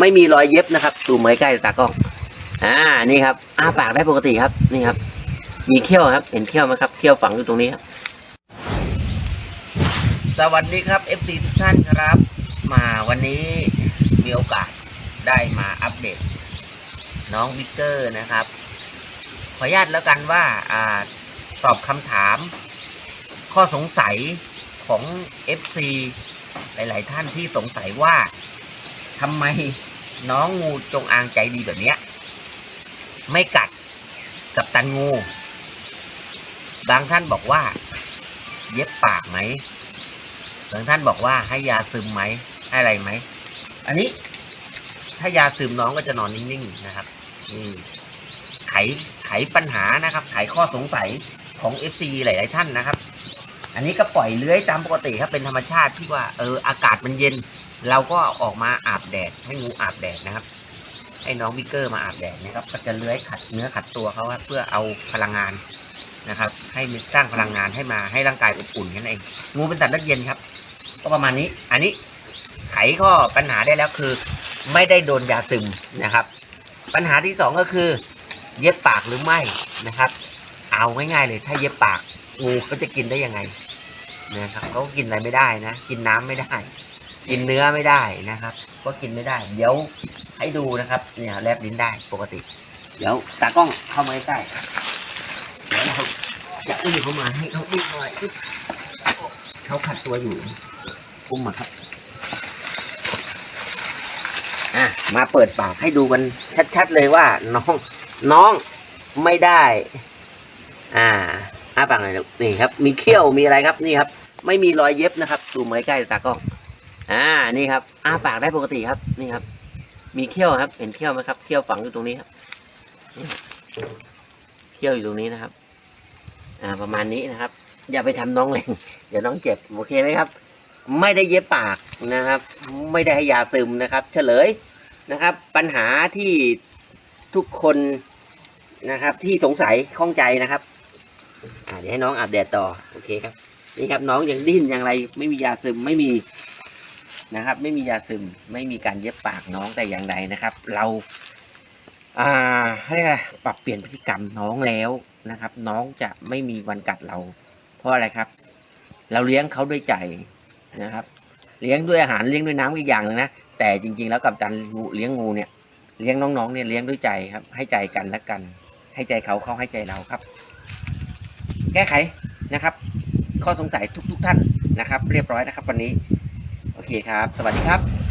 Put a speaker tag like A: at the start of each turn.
A: ไม่มีรอยเย็บนะครับซูมไว้ใกล้ตากล้องอ่านี่ครับอ้าปากได้ปกติครับนี่ครับ มีเขี้ยวครับ เห็นเขี้ยวไหมครับเขี้ยวฝังอยู่ตรงนี้ครับ สวัสดีครับ FC ทุกท่านครับ มาวันนี้มีโอกาสได้มาอัปเดต น้องวิกเกอร์นะครับ ขออนุญาตแล้วกันว่าอ่าตอบคำถาม ข้อสงสัยของ FC หลาย ๆ ท่านที่สงสัยว่า ทำไมน้องงูจงอางใจดีแบบเนี้ย ไม่กัดกับตันงู บางท่านบอกว่า เย็บปากไหมบางท่านบอกว่าให้ยาซึมไหมให้อะไรไหม อันนี้ ถ้ายาซึมน้องก็จะนอนนิ่งๆนะครับนี่ไขไขปัญหานะครับ ไขข้อสงสัยของ FC หลาย ๆ ท่านนะครับ อันนี้ก็ปล่อยเลื้อยตามปกติครับเป็นธรรมชาติที่ว่าเอออากาศมันเย็น เราก็ออกมาอาบแดดให้งูอาบแดดนะครับ ให้น้องวิกเกอร์มาอาบแดดนะครับ ก็จะเลื้อยขัดเนื้อขัดตัวเขาว่าเพื่อเอาพลังงานนะครับ ให้มีสร้างพลังงานให้มาให้ร่างกายอบอุ่นนั่นเองงูเป็นสัตว์เลือดเย็นครับ ก็ประมาณนี้ อันนี้ไขข้อปัญหาได้แล้วคือ ไม่ได้โดนยาซึมนะครับ ปัญหาที่สองก็คือ เย็บปากหรือไม่นะครับ เอาง่ายๆเลยถ้าเย็บปากงูก็จะกินได้ยังไงนะครับเขาก็กินอะไรไม่ได้นะ กินน้ำไม่ได้ กินเนื้อไม่ได้นะครับก็กินไม่ได้ เดี๋ยวให้ดูนะครับ เนี่ยแลบลิ้นได้ปกติ เดี๋ยวตากล้องเข้ามาใกล้เดี๋ยวเราจะอุ้มเข้ามาให้เขาดูหน่อยเขาขัดตัวอยู่อุ้มมาครับอะมาเปิดปากให้ดูกันชัดๆเลยว่าน้องน้องไม่ได้ อ่าอ้าปากหน่อยนี่ครับ มีเขี้ยวมีอะไรครับนี่ครับ ไม่มีรอยเย็บนะครับซูมไว้ใกล้ตากล้อง อ่านี่ครับอ้าปากได้ปกติครับ นี่ครับ มีเขี้ยวครับ เห็นเขี้ยวไหมครับเขี้ยวฝังอยู่ตรงนี้ครับเขี้ยวอยู่ตรงนี้นะครับ อ่า ประมาณนี้นะครับ อย่าไปทำน้องแรงเดี๋ยวน้องเจ็บโอเคไหมครับ ไม่ได้เย็บปากนะครับ ไม่ได้ให้ยาซึมนะครับ เฉลยนะครับ ปัญหาที่ทุกคนนะครับ ที่สงสัยข้องใจนะครับอ่าเดี๋ยวให้น้องอาบแดดต่อโอเคครับนี่ครับน้องยังดิ้นอย่างไร ไม่มียาซึมไม่มี นะครับ ไม่มียาซึมไม่มีการเย็บปากน้องแต่อย่างใดนะครับ เราอ่าให้ปรับเปลี่ยนพฤติกรรมน้องแล้วนะครับ น้องจะไม่มีวันกัดเรา เพราะอะไรครับ เราเลี้ยงเขาด้วยใจนะครับ เลี้ยงด้วยอาหารเลี้ยงด้วยน้ำอีกอย่างหนึงนะแต่จริง ๆ แล้วกับการเลี้ยงงูเนี่ยเลี้ยงน้องๆเนี่ยเลี้ยงด้วยใจครับ ให้ใจกันและกัน ให้ใจเขาเขาให้ใจเราครับ แก้ไขนะครับ ข้อสงสัยทุก ๆ ท่านนะครับ เรียบร้อยนะครับ วันนี้ โอเคครับ สวัสดีครับ